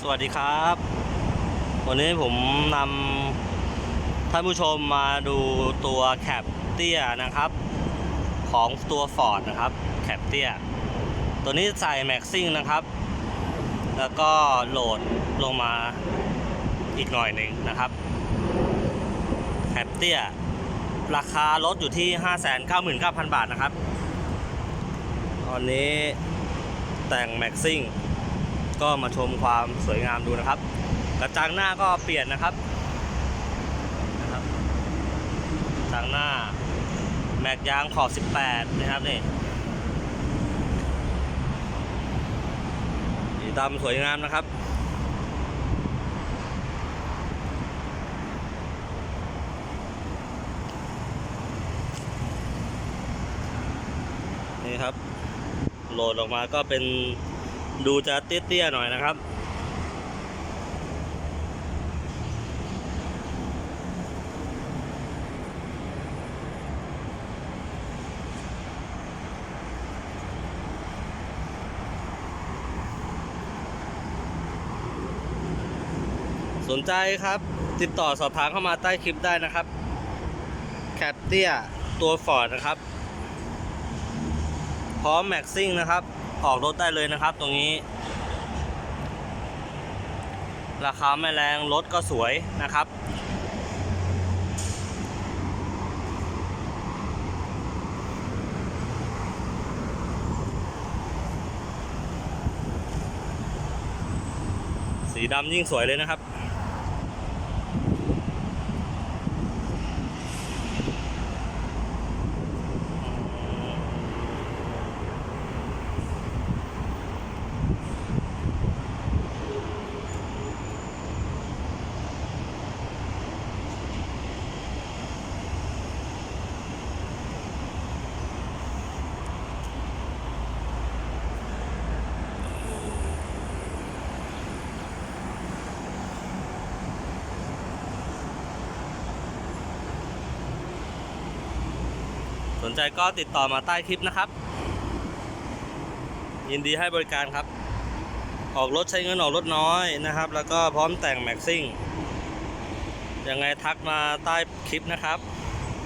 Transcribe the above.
สวัสดีครับ วันนี้ผมนำท่านผู้ชมมาดูตัวแคปเตี้ยนะครับ ของตัว Ford นะครับแคปเตี้ยตัวนี้ใส่แม็กซิ่งนะครับ แล้วก็โหลดลงมาอีกหน่อยหนึ่งนะครับแคปเตี้ยราคารถอยู่ที่ 599,000 บาทนะครับ ตอนนี้แต่งแม็กซิ่ง ก็มาชมความสวยงามดูนะครับ กระจังหน้าก็เปลี่ยนนะครับนะครับกระจังหน้า แม็กยางขอบ 18 นะครับนี่สีดำสวยงามนะครับนี่ครับโหลดออกมาก็เป็น ดูจะเตี้ยๆหน่อยนะครับ สนใจครับ ติดต่อสอบถามเข้ามาใต้คลิปได้นะครับแคปเตี้ยตัวฟอร์ดนะครับ พร้อมแม็กซิ่งนะครับ ออกรถได้เลยนะครับ ตรงนี้ ราคาไม่แรงรถก็สวยนะครับสีดำยิ่งสวยเลยนะครับ นใจก็ติดต่อมาใต้คลิปนะครับ ยินดีให้บริการครับ ออกรถใช้เงินออกรถน้อยนะครับ แล้วก็พร้อมแต่งแม็กซิ่งยังไงทักมาใต้คลิปนะครับ